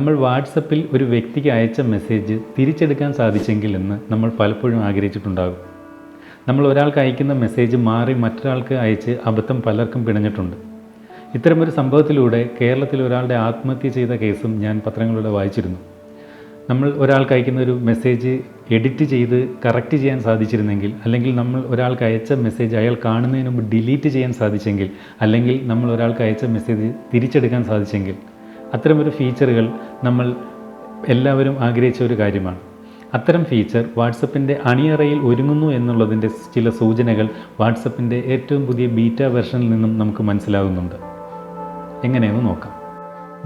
നമ്മൾ വാട്സപ്പിൽ ഒരു വ്യക്തിക്ക് അയച്ച മെസ്സേജ് തിരിച്ചെടുക്കാൻ സാധിച്ചെങ്കിൽ എന്ന് നമ്മൾ പലപ്പോഴും ആഗ്രഹിച്ചിട്ടുണ്ടാകും. നമ്മൾ ഒരാൾക്ക് അയക്കുന്ന മെസ്സേജ് മാറി മറ്റൊരാൾക്ക് അയച്ച് അബദ്ധം പലർക്കും പിണഞ്ഞിട്ടുണ്ട്. ഇത്തരമൊരു സംഭവത്തിലൂടെ കേരളത്തിൽ ഒരാളുടെ ആത്മഹത്യ ചെയ്ത കേസും ഞാൻ പത്രങ്ങളിലൂടെ വായിച്ചിരുന്നു. നമ്മൾ ഒരാൾക്ക് അയക്കുന്ന ഒരു മെസ്സേജ് എഡിറ്റ് ചെയ്ത് കറക്റ്റ് ചെയ്യാൻ സാധിച്ചിരുന്നെങ്കിൽ അല്ലെങ്കിൽ നമ്മൾ ഒരാൾക്ക് അയച്ച മെസ്സേജ് അയാൾ കാണുന്നതിന് മുമ്പ് ഡിലീറ്റ് ചെയ്യാൻ സാധിച്ചെങ്കിൽ അല്ലെങ്കിൽ നമ്മൾ ഒരാൾക്ക് അയച്ച മെസ്സേജ് തിരിച്ചെടുക്കാൻ സാധിച്ചെങ്കിൽ അത്തരമൊരു ഫീച്ചറുകൾ നമ്മൾ എല്ലാവരും ആഗ്രഹിച്ച ഒരു കാര്യമാണ്. അത്തരം ഫീച്ചർ വാട്സപ്പിന്റെ അണിയറയിൽ ഒരുങ്ങുന്നു എന്നുള്ളതിന്റെ ചില സൂചനകൾ വാട്സപ്പിന്റെ ഏറ്റവും പുതിയ ബീറ്റ വെർഷനിൽ നിന്നും നമുക്ക് മനസ്സിലാകുന്നുണ്ട്. എങ്ങനെയെന്ന് നോക്കാം.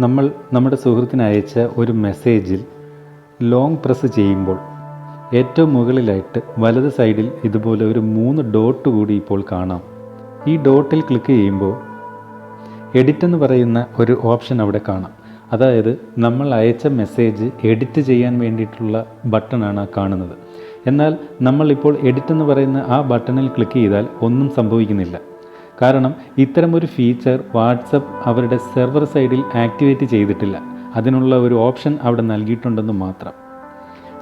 നമ്മൾ നമ്മുടെ സുഹൃത്തിന് അയച്ച ഒരു മെസ്സേജിൽ ലോങ് പ്രസ് ചെയ്യുമ്പോൾ ഏറ്റവും മുകളിലായിട്ട് വലത് സൈഡിൽ ഇതുപോലെ ഒരു മൂന്ന് ഡോട്ട് കൂടി ഇപ്പോൾ കാണാം. ഈ ഡോട്ടിൽ ക്ലിക്ക് ചെയ്യുമ്പോൾ എഡിറ്റ് എന്ന് പറയുന്ന ഒരു ഓപ്ഷൻ അവിടെ കാണാം. അതായത് നമ്മൾ അയച്ച മെസ്സേജ് എഡിറ്റ് ചെയ്യാൻ വേണ്ടിയിട്ടുള്ള ബട്ടണാണ് കാണുന്നത്. എന്നാൽ നമ്മളിപ്പോൾ എഡിറ്റ് എന്ന് പറയുന്ന ആ ബട്ടണിൽ ക്ലിക്ക് ചെയ്താൽ ഒന്നും സംഭവിക്കുന്നില്ല. കാരണം ഇത്തരമൊരു ഫീച്ചർ വാട്സപ്പ് അവരുടെ സെർവർ സൈഡിൽ ആക്ടിവേറ്റ് ചെയ്തിട്ടില്ല. അതിനുള്ള ഒരു ഓപ്ഷൻ അവിടെ നൽകിയിട്ടുണ്ടെന്ന് മാത്രം.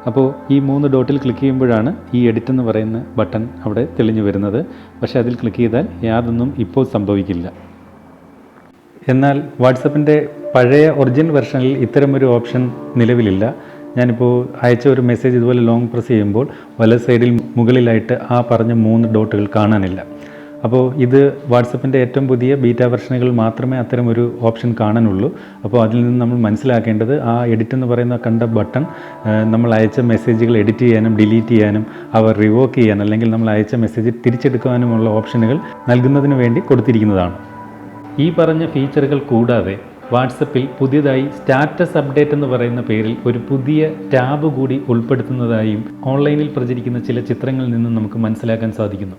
അപ്പോൾ ഈ മൂന്ന് ഡോട്ടിൽ ക്ലിക്ക് ചെയ്യുമ്പോഴാണ് ഈ എഡിറ്റ് എന്ന് പറയുന്ന ബട്ടൺ അവിടെ തെളിഞ്ഞു വരുന്നത്. പക്ഷേ അതിൽ ക്ലിക്ക് ചെയ്താൽ യാതൊന്നും ഇപ്പോൾ സംഭവിക്കില്ല. എന്നാൽ വാട്സപ്പിന്റെ പഴയ ഒറിജിനൽ വെർഷനിൽ ഇത്തരമൊരു ഓപ്ഷൻ നിലവിലില്ല. ഞാനിപ്പോൾ അയച്ച ഒരു മെസ്സേജ് ഇതുപോലെ ലോങ് പ്രസ് ചെയ്യുമ്പോൾ വല സൈഡിൽ മുകളിലായിട്ട് ആ പറഞ്ഞ മൂന്ന് ഡോട്ടുകൾ കാണാനില്ല. അപ്പോൾ ഇത് വാട്സപ്പിന്റെ ഏറ്റവും പുതിയ ബീറ്റ വെർഷനുകൾ മാത്രമേ അത്തരം ഒരു ഓപ്ഷൻ കാണാനുള്ളൂ. അപ്പോൾ അതിൽ നിന്ന് നമ്മൾ മനസ്സിലാക്കേണ്ടത് ആ എഡിറ്റ് എന്ന് പറയുന്ന കണ്ട ബട്ടൺ നമ്മൾ അയച്ച മെസ്സേജുകൾ എഡിറ്റ് ചെയ്യാനും ഡിലീറ്റ് ചെയ്യാനും അവ റിവോക്ക് ചെയ്യാൻ അല്ലെങ്കിൽ നമ്മൾ അയച്ച മെസ്സേജ് തിരിച്ചെടുക്കാനുമുള്ള ഓപ്ഷനുകൾ നൽകുന്നതിന് വേണ്ടി കൊടുത്തിരിക്കുന്നതാണ്. ഈ പറഞ്ഞ ഫീച്ചറുകൾ കൂടാതെ വാട്സപ്പിൽ പുതിയതായി സ്റ്റാറ്റസ് അപ്ഡേറ്റ് എന്ന് പറയുന്ന പേരിൽ ഒരു പുതിയ ടാബ് കൂടി ഉൾപ്പെടുത്തുന്നതായും ഓൺലൈനിൽ പ്രചരിക്കുന്ന ചില ചിത്രങ്ങളിൽ നിന്നും നമുക്ക് മനസ്സിലാക്കാൻ സാധിക്കുന്നു.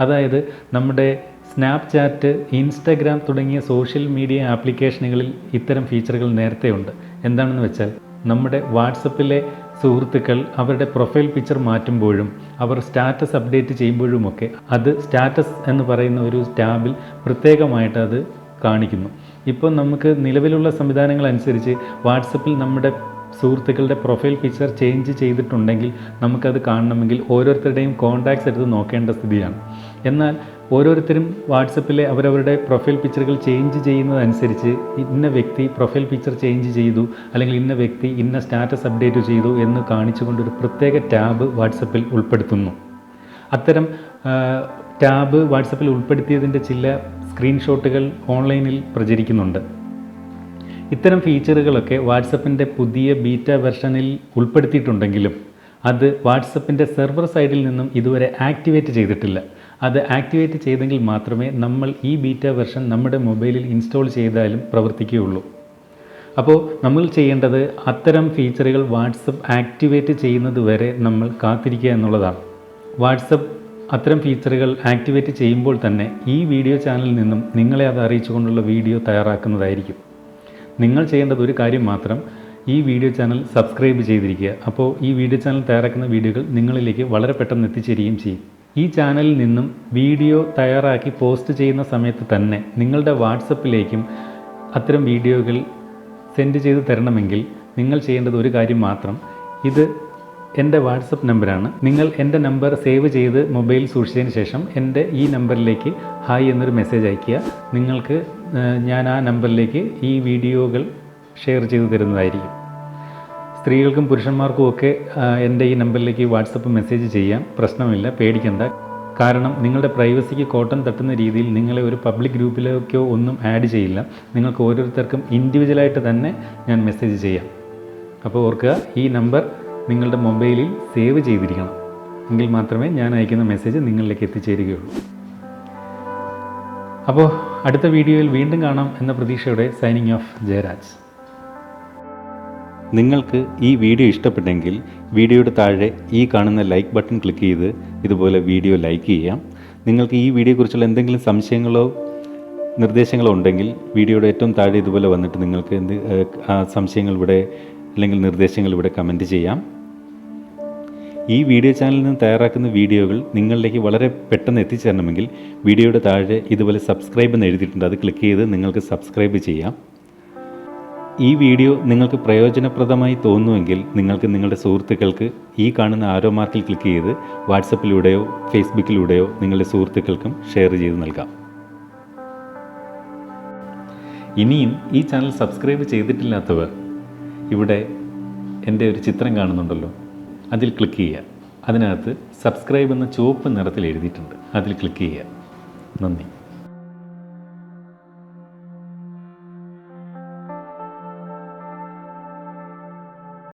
അതായത് നമ്മുടെ സ്നാപ്ചാറ്റ് ഇൻസ്റ്റഗ്രാം തുടങ്ങിയ സോഷ്യൽ മീഡിയ ആപ്ലിക്കേഷനുകളിൽ ഇത്തരം ഫീച്ചറുകൾ നേരത്തെ ഉണ്ട് എന്താണെന്ന് വെച്ചാൽ നമ്മുടെ വാട്സപ്പിലെ സുഹൃത്തുക്കൾ അവരുടെ പ്രൊഫൈൽ പിക്ചർ മാറ്റുമ്പോഴും അവർ സ്റ്റാറ്റസ് അപ്ഡേറ്റ് ചെയ്യുമ്പോഴുമൊക്കെ അത് സ്റ്റാറ്റസ് എന്ന് പറയുന്ന ഒരു ടാബിൽ പ്രത്യേകമായിട്ട് അത് കാണിക്കുന്നു. ഇപ്പോൾ നമുക്ക് നിലവിലുള്ള സംവിധാനങ്ങൾ അനുസരിച്ച് വാട്സപ്പിൽ നമ്മുടെ സുഹൃത്തുക്കളുടെ പ്രൊഫൈൽ പിക്ചർ ചേഞ്ച് ചെയ്തിട്ടുണ്ടെങ്കിൽ നമുക്കത് കാണണമെങ്കിൽ ഓരോരുത്തരുടെയും കോൺടാക്ട്സ് എടുത്ത് നോക്കേണ്ട സ്ഥിതിയാണ്. എന്നാൽ ഓരോരുത്തരും വാട്സപ്പിലെ അവരവരുടെ പ്രൊഫൈൽ പിക്ചറുകൾ ചേഞ്ച് ചെയ്യുന്നതനുസരിച്ച് ഇന്ന വ്യക്തി പ്രൊഫൈൽ പിക്ചർ ചേഞ്ച് ചെയ്തു അല്ലെങ്കിൽ ഇന്ന വ്യക്തി ഇന്ന സ്റ്റാറ്റസ് അപ്ഡേറ്റ് ചെയ്തു എന്ന് കാണിച്ചുകൊണ്ട് ഒരു പ്രത്യേക ടാബ് വാട്സപ്പിൽ ഉൾപ്പെടുത്തുന്നു. അത്തരം ടാബ് വാട്സപ്പിൽ ഉൾപ്പെടുത്തിയതിന്റെ ചില സ്ക്രീൻഷോട്ടുകൾ ഓൺലൈനിൽ പ്രചരിക്കുന്നുണ്ട്. ഇത്തരം ഫീച്ചറുകളൊക്കെ വാട്സപ്പിന്റെ പുതിയ ബീറ്റ വെർഷനിൽ ഉൾപ്പെടുത്തിയിട്ടുണ്ടെങ്കിലും അത് വാട്സപ്പിന്റെ സെർവർ സൈഡിൽ നിന്നും ഇതുവരെ ആക്ടിവേറ്റ് ചെയ്തിട്ടില്ല. അത് ആക്ടിവേറ്റ് ചെയ്തെങ്കിൽ മാത്രമേ നമ്മൾ ഈ ബീറ്റ വെർഷൻ നമ്മുടെ മൊബൈലിൽ ഇൻസ്റ്റാൾ ചെയ്താലും പ്രവർത്തിക്കുകയുള്ളൂ. അപ്പോൾ നമ്മൾ ചെയ്യേണ്ടത് അത്തരം ഫീച്ചറുകൾ വാട്സപ്പ് ആക്ടിവേറ്റ് ചെയ്യുന്നത് വരെ നമ്മൾ കാത്തിരിക്കുക എന്നുള്ളതാണ്. വാട്സപ്പ് അത്തരം ഫീച്ചറുകൾ ആക്ടിവേറ്റ് ചെയ്യുമ്പോൾ തന്നെ ഈ വീഡിയോ ചാനലിൽ നിന്നും നിങ്ങളെ അത് അറിയിച്ചുകൊണ്ടുള്ള വീഡിയോ തയ്യാറാക്കുന്നതായിരിക്കും. നിങ്ങൾ ചെയ്യേണ്ടത് ഒരു കാര്യം മാത്രം ഈ വീഡിയോ ചാനൽ സബ്സ്ക്രൈബ് ചെയ്തിരിക്കുക. അപ്പോൾ ഈ വീഡിയോ ചാനൽ തയ്യാറാക്കുന്ന വീഡിയോകൾ നിങ്ങളിലേക്ക് വളരെ പെട്ടെന്ന് എത്തിച്ചേരുകയും ചെയ്യും. ഈ ചാനലിൽ നിന്നും വീഡിയോ തയ്യാറാക്കി പോസ്റ്റ് ചെയ്യുന്ന സമയത്ത് തന്നെ നിങ്ങളുടെ വാട്സപ്പിലേക്കും അത്തരം വീഡിയോകൾ സെൻഡ് ചെയ്ത് തരണമെങ്കിൽ നിങ്ങൾ ചെയ്യേണ്ടത് ഒരു കാര്യം മാത്രം. ഇത് എന്റെ വാട്സപ്പ് നമ്പറാണ്. നിങ്ങൾ എന്റെ നമ്പർ സേവ് ചെയ്ത് മൊബൈൽ സൂക്ഷിച്ചതിന് ശേഷം എന്റെ ഈ നമ്പറിലേക്ക് ഹായ് എന്നൊരു മെസ്സേജ് അയയ്ക്കുക. നിങ്ങൾക്ക് ഞാൻ ആ നമ്പറിലേക്ക് ഈ വീഡിയോകൾ ഷെയർ ചെയ്തു തരുന്നതായിരിക്കും. സ്ത്രീകൾക്കും പുരുഷന്മാർക്കും ഒക്കെ എന്റെ ഈ നമ്പറിലേക്ക് വാട്സപ്പ് മെസ്സേജ് ചെയ്യാം. പ്രശ്നമില്ല പേടിക്കണ്ട. കാരണം നിങ്ങളുടെ പ്രൈവസിക്ക് കോട്ടം തട്ടുന്ന രീതിയിൽ നിങ്ങളെ ഒരു പബ്ലിക് ഗ്രൂപ്പിലേക്കോ ഒന്നും ആഡ് ചെയ്യില്ല. നിങ്ങൾക്ക് ഓരോരുത്തർക്കും ഇൻഡിവിജ്വലായിട്ട് തന്നെ ഞാൻ മെസ്സേജ് ചെയ്യാം. അപ്പോൾ ഓർക്കുക ഈ നമ്പർ നിങ്ങളുടെ മൊബൈലിൽ സേവ് ചെയ്തിരിക്കണം. എങ്കിൽ മാത്രമേ ഞാൻ അയക്കുന്ന മെസ്സേജ് നിങ്ങളിലേക്ക് എത്തിച്ചേരുകയുള്ളൂ. അപ്പോൾ അടുത്ത വീഡിയോയിൽ വീണ്ടും കാണാം എന്ന പ്രതീക്ഷയോടെ സൈനിങ് ഓഫ് ജയരാജ്. നിങ്ങൾക്ക് ഈ വീഡിയോ ഇഷ്ടപ്പെട്ടെങ്കിൽ വീഡിയോയുടെ താഴെ ഈ കാണുന്ന ലൈക്ക് ബട്ടൺ ക്ലിക്ക് ചെയ്ത് ഇതുപോലെ വീഡിയോ ലൈക്ക് ചെയ്യാം. നിങ്ങൾക്ക് ഈ വീഡിയോയെക്കുറിച്ചുള്ള എന്തെങ്കിലും സംശയങ്ങളോ നിർദ്ദേശങ്ങളോ ഉണ്ടെങ്കിൽ വീഡിയോയുടെ ഏറ്റവും താഴെ ഇതുപോലെ വന്നിട്ട് നിങ്ങൾക്ക് എന്ത് സംശയങ്ങൾ ഇവിടെ അല്ലെങ്കിൽ നിർദ്ദേശങ്ങൾ ഇവിടെ കമന്റ് ചെയ്യാം. ഈ വീഡിയോ ചാനലിൽ നിന്ന് തയ്യാറാക്കുന്ന വീഡിയോകൾ നിങ്ങളിലേക്ക് വളരെ പെട്ടെന്ന് എത്തിച്ചേരണമെങ്കിൽ വീഡിയോയുടെ താഴെ ഇതുപോലെ സബ്സ്ക്രൈബ് എന്ന് എഴുതിയിട്ടുണ്ട്. അത് ക്ലിക്ക് ചെയ്ത് നിങ്ങൾക്ക് സബ്സ്ക്രൈബ് ചെയ്യാം. ഈ വീഡിയോ നിങ്ങൾക്ക് പ്രയോജനപ്രദമായി തോന്നുമെങ്കിൽ നിങ്ങൾക്ക് നിങ്ങളുടെ സുഹൃത്തുക്കൾക്ക് ഈ കാണുന്ന ആരോ മാർക്കിൽ ക്ലിക്ക് ചെയ്ത് വാട്സപ്പിലൂടെയോ ഫേസ്ബുക്കിലൂടെയോ നിങ്ങളുടെ സുഹൃത്തുക്കൾക്കും ഷെയർ ചെയ്ത് നൽകാം. ഇനിയും ഈ ചാനൽ സബ്സ്ക്രൈബ് ചെയ്തിട്ടില്ലാത്തവർ ഇവിടെ എന്റെ ഒരു ചിത്രം കാണുന്നുണ്ടല്ലോ. അതിൽ ക്ലിക്ക് ചെയ്യുക. അതിനകത്ത് സബ്സ്ക്രൈബ് എന്ന ചുവപ്പ് നിറത്തിൽ എഴുതിയിട്ടുണ്ട്. അതിൽ ക്ലിക്ക് ചെയ്യുക. നന്ദി.